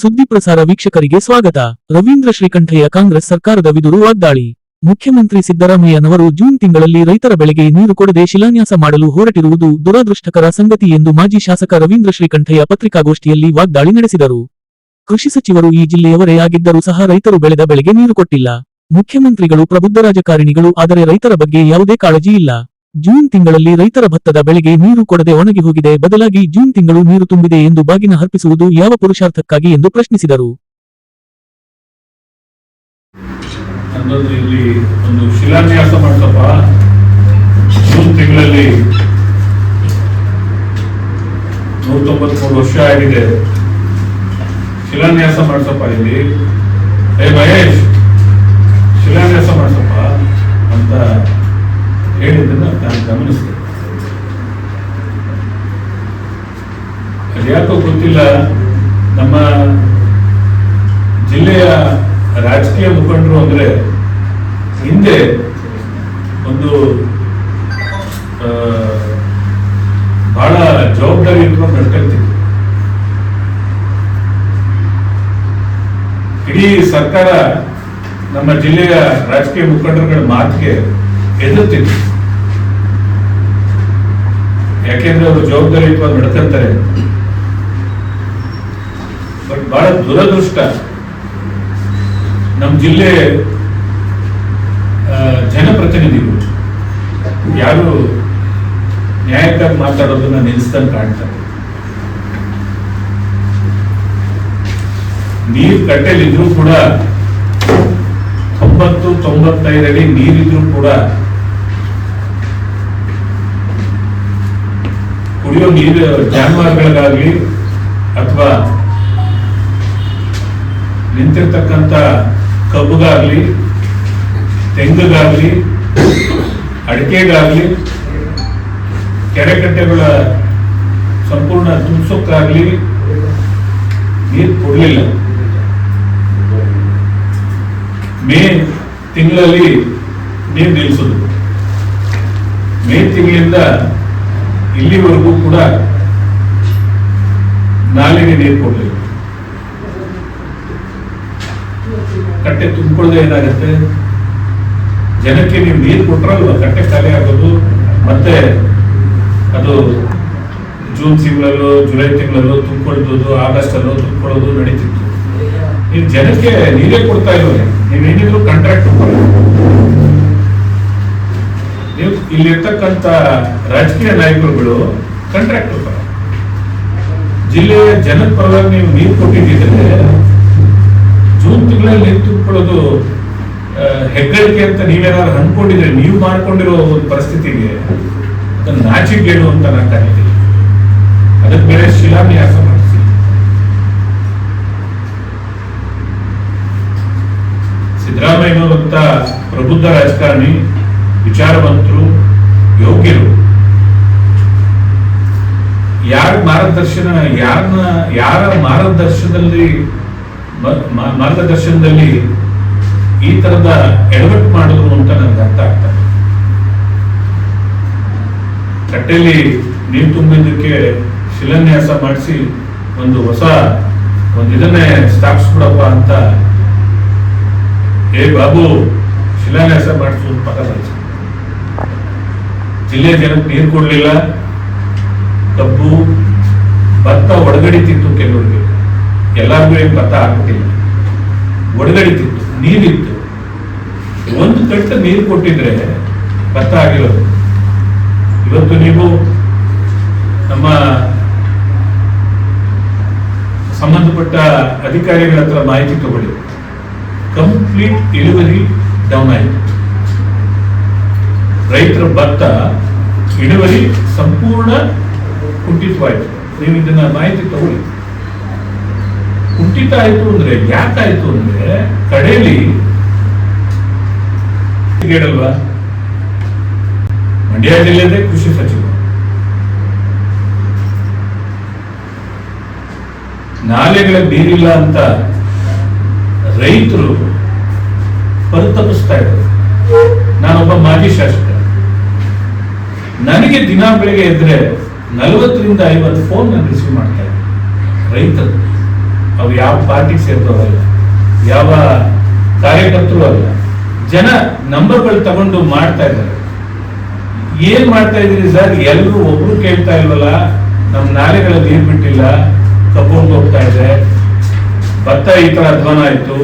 ಸುದ್ದಿ ಪ್ರಸಾರ ವೀಕ್ಷಕರಿಗೆ ಸ್ವಾಗತ. ರವೀಂದ್ರ ಶ್ರೀಕಂಠಯ್ಯ ಕಾಂಗ್ರೆಸ್ ಸರ್ಕಾರದ ವಿದುರು ವಾಗ್ದಾಳಿ. ಮುಖ್ಯಮಂತ್ರಿ ಸಿದ್ದರಾಮಯ್ಯನವರು ಜೂನ್ ತಿಂಗಳಲ್ಲಿ ರೈತರ ಬೆಳೆಗೆ ನೀರು ಕೊಡದೆ ಶಿಲಾನ್ಯಾಸ ಮಾಡಲು ಹೊರಟಿರುವುದು ದುರದೃಷ್ಟಕರ ಸಂಗತಿ ಎಂದು ಮಾಜಿ ಶಾಸಕ ರವೀಂದ್ರ ಶ್ರೀಕಂಠಯ್ಯ ಪತ್ರಿಕಾಗೋಷ್ಠಿಯಲ್ಲಿ ವಾಗ್ದಾಳಿ ನಡೆಸಿದರು. ಕೃಷಿ ಸಚಿವರು ಈ ಜಿಲ್ಲೆಯವರೇ ಆಗಿದ್ದರೂ ಸಹ ರೈತರು ಬೆಳೆದ ಬೆಳೆಗೆ ನೀರು ಕೊಟ್ಟಿಲ್ಲ. ಮುಖ್ಯಮಂತ್ರಿಗಳು ಪ್ರಬುದ್ಧ ರಾಜಕಾರಣಿಗಳು, ಆದರೆ ರೈತರ ಬಗ್ಗೆ ಯಾವುದೇ ಕಾಳಜಿ ಇಲ್ಲ. ಜೂನ್ ತಿಂಗಳಲ್ಲಿ ರೈತರ ಭತ್ತದ ಬೆಳೆಗೆ ನೀರು ಕೊಡದೆ ಒಣಗಿ ಹೋಗಿದೆ. ಬದಲಾಗಿ ಜೂನ್ ತಿಂಗಳು ನೀರು ತುಂಬಿದೆ ಎಂದು ಬಾಗಿನ ಅರ್ಪಿಸುವುದು ಯಾವ ಪುರುಷಾರ್ಥಕ್ಕಾಗಿ ಎಂದು ಪ್ರಶ್ನಿಸಿದರು. ಶಿಲಾನ್ಯಾಸ ಮಾಡ್ಸಪ್ಪ ಅಂತ ಹೇಳಿದ್ದನ್ನ ನಾನು ಗಮನಿಸಿದೆ. ಅದ್ಯಾಕೋ ಗೊತ್ತಿಲ್ಲ, ನಮ್ಮ ಜಿಲ್ಲೆಯ ರಾಜಕೀಯ ಮುಖಂಡರು ಅಂದ್ರೆ ಹಿಂದೆ ಒಂದು ಬಹಳ ಜವಾಬ್ದಾರಿ ಇಟ್ಕೊಂಡು ನಡ್ಕೊಳ್ತಿದ್ರು ಇಡೀ ಸರ್ಕಾರ ನಮ್ಮ ಜಿಲ್ಲೆಯ ರಾಜಕೀಯ ಮುಖಂಡರುಗಳ ಮಾತಿಗೆ ಎದುರ್ತಿದ್ರು ಯಾಕೆಂದ್ರೆ ಅವರು ಜವಾಬ್ದಾರಿ ಇಟ್ಕೊಂಡು ನಡ್ಕೊಂತಾರೆ. ಬಟ್ ಬಹಳ ದುರದೃಷ್ಟ ನಮ್ಮ ಜಿಲ್ಲೆ ಜನಪ್ರತಿನಿಧಿಗಳು. ಯಾರು ನ್ಯಾಯಕ್ಕಾಗಿ ಮಾತಾಡೋದನ್ನ ನಿಲ್ಲಿಸ್ತಾನೆ ಕಾಣ್ತಾರೆ. ನೀರ್ ಕಟ್ಟೆಲಿದ್ರು ಕೂಡ ತೊಂಬತ್ತು ತೊಂಬತ್ತೈದಡಿ ನೀರಿದ್ರು ಕೂಡ ಕುಡಿಯೋ ನೀರು ಜಾನುವಾರುಗಳಿಗಾಗ್ಲಿ ಅಥವಾ ನಿಂತಿರ್ತಕ್ಕಂಥ ಕಬ್ಬುಗಾಗ್ಲಿ, ತೆಂಗಿಗಾಗ್ಲಿ, ಅಡಿಕೆಗಾಗ್ಲಿ, ಕೆರೆಕಟ್ಟೆಗಳ ಸಂಪೂರ್ಣ ತುಂಬಿಸೋಕ್ಕಾಗಲಿ ನೀರು ಕೊಡಲಿಲ್ಲ. ಮೇ ತಿಂಗಳಲ್ಲಿ ನೀರು ನಿಲ್ಲಿಸೋದು ಮೇ ತಿಂಗಳಿಂದ ಇಲ್ಲಿವರೆಗೂ ಕೂಡ ನಾಲಿಗೆ ನೀರು ಕೊಡಲಿಲ್ಲ. ಕಟ್ಟೆ ತುಂಬಿಕೊಳ್ಳದೆ ಏನಾಗುತ್ತೆ? ಜನಕ್ಕೆ ನೀವು ನೀರು ಕೊಟ್ರಲ್ವ? ಕಟ್ಟೆ ಖಾಲಿ ಆಗೋದು. ಮತ್ತೆ ಅದು ಜೂನ್ ತಿಂಗಳಲ್ಲೂ, ಜುಲೈ ತಿಂಗಳಲ್ಲೂ ತುಂಬಿಕೊಳ್ಳೋದು ಆಗಸ್ಟ್ ಅಲ್ಲೂ ತುಂಬಿಕೊಳ್ಳೋದು ನಡೀತಿತ್ತು. ನೀವು ಜನಕ್ಕೆ ನೀರೇ ಕೊಡ್ತಾ ಇರೋದು. ನೀವೇನಿದ್ರು ಕಾಂಟ್ರಾಕ್ಟ್ ಇಲ್ಲಿರ್ತಕ್ಕಂಥ ರಾಜಕೀಯ ನಾಯಕರುಗಳು ಕಾಂಟ್ರಾಕ್ಟ್ ಜಿಲ್ಲೆಯ ಜನದ ಪರವಾಗಿ ನೀವು ನೀರು ಕೊಟ್ಟಿದ್ದರೆ ಜೂನ್ ತಿಂಗಳಲ್ಲಿ ನೀರು ತುಂಬಿಕೊಳ್ಳೋದು ಹೆಗ್ಗಳಿಕೆ ಅಂತ ನೀವೇನಾದ್ರು ಅನ್ಕೊಂಡಿದ್ರೆ ನೀವು ಮಾಡ್ಕೊಂಡಿರೋ ಒಂದು ಪರಿಸ್ಥಿತಿಗೆ ಅದನ್ನ ನಾಚಿಗೇಡು ಅಂತ ನಾನು ಕರೀತೀನಿ. ಅದಕ್ಕೆ ಬೇರೆ ಶಿಲಾನ್ಯಾಸ ಮಾಡಿಸಿ. ಸಿದ್ದರಾಮಯ್ಯನವರಂತ ಪ್ರಬುದ್ಧ ರಾಜಕಾರಣಿ, ವಿಚಾರವಂತರು ಯೋಗ್ಯರು. ಯಾರ ಮಾರ್ಗದರ್ಶನ, ಯಾರನ್ನ, ಯಾರ ಮಾರ್ಗದರ್ಶನದಲ್ಲಿ ಮಾರ್ಗದರ್ಶನದಲ್ಲಿ ಈ ತರದ ಎಡವಟ್ಟು ಮಾಡಿದ್ರು ಅಂತ ನನಗೆ ಅರ್ಥ ಆಗ್ತದೆ ಕಟ್ಟೆಯಲ್ಲಿ ನೀರು ತುಂಬಿದ್ದಕ್ಕೆ ಶಿಲಾನ್ಯಾಸ ಮಾಡಿಸಿ ಒಂದು ಹೊಸ, ಒಂದು ಇದನ್ನೇ ಸ್ಥಾಪಿಸ್ಬಿಡಪ್ಪ ಅಂತ, ಏ ಬಾಬು, ಶಿಲಾನ್ಯಾಸ ಮಾಡಿಸೋದು ಅಂತ ಜಿಲ್ಲೆಯ ಜನಕ್ಕೆ ನೀರು ಕೊಡಲಿಲ್ಲ. ಕಬ್ಬು ಭತ್ತ ಒಡಗಡಿತಿತ್ತು ಕೆಲವರಿಗೆ. ಎಲ್ಲರಿಗೂ ಏನು ಭತ್ತ ಹಾಕ್ಬಿಟ್ಟಿಲ್ಲ ಒಡಗಡಿತಿತ್ತು ನೀರಿತ್ತು. ಒಂದು ಕಟ್ಟ ನೀರು ಕೊಟ್ಟಿದ್ರೆ ಭತ್ತ ಆಗಿರೋದು. ಇವತ್ತು ನೀವು ನಮ್ಮ ಸಂಬಂಧಪಟ್ಟ ಅಧಿಕಾರಿಗಳ ಹತ್ರ ಮಾಹಿತಿ ತಗೊಳ್ಳಿ. ಕಂಪ್ಲೀಟ್ ಇಳುವರಿ ಡೌನ್ ಆಯಿತು. ರೈತರ ಭತ್ತ ಇಳುವರಿ ಸಂಪೂರ್ಣ ಕುಂಠಿತವಾಯಿತು ನೀವು ಇದನ್ನ ಮಾಹಿತಿ ತಗೊಳ್ಳಿ. ಕುಂಠಿತ ಆಯ್ತು ಅಂದ್ರೆ ಯಾಕಾಯ್ತು ಅಂದ್ರೆ, ಕಡೆಯಲ್ಲಿ ಹೇಳಲ್ವಾ? ಮಂಡ್ಯ ಜಿಲ್ಲೆದೇ ಕೃಷಿ ಸಚಿವ. ನಾಲೆಗಳ ನೀರಿಲ್ಲ ಅಂತ ರೈತರು ಪರಿತಪಿಸ್ತಾ ಇದ್ದಾರೆ. ನಾನೊಬ್ಬ ಮಾಜಿ ಶಾಸಕ. ನನಗೆ ದಿನ ಬೆಳಿಗ್ಗೆ ಎದ್ರೆ ನಲವತ್ತರಿಂದ ಐವತ್ತು ಫೋನ್ ನಾನು ರಿಸೀವ್ ಮಾಡ್ತಾ ಇದ್ದೆ. ರೈತರು ಅವ್ರು ಯಾವ ಪಾರ್ಟಿಗೆ ಸೇರ್ತವಲ್ಲ ಯಾವ ಕಾರ್ಯಕರ್ತರು ಅಲ್ಲ, ಜನ ನಂಬರ್ಗಳು ತಗೊಂಡು ಮಾಡ್ತಾ ಇದ್ದಾರೆ. ಏನ್ ಮಾಡ್ತಾ ಇದ್ದೀರಿ ಸರ್? ಎಲ್ಲರೂ ಒಬ್ರು ಕೇಳ್ತಾ ಇಲ್ವಲ್ಲ? ನಮ್ಮ ನಾಲೆಗಳಲ್ಲಿ ನೀರು ಬಿಟ್ಟಿಲ್ಲ, ತಗೊಂಡು ಹೋಗ್ತಾ ಇದೆ ಭತ್ತ ಈ ತರ ಅಧ್ವಾನ ಆಯ್ತು.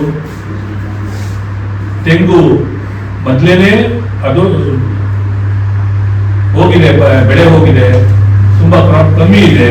ತೆಂಗು ಮೊದ್ಲೇನೆ ಅದು ಹೋಗಿದೆ ಬೆಳೆ ಹೋಗಿದೆ ತುಂಬಾ ಕ್ರಾಪ್ ಕಮ್ಮಿ ಇದೆ.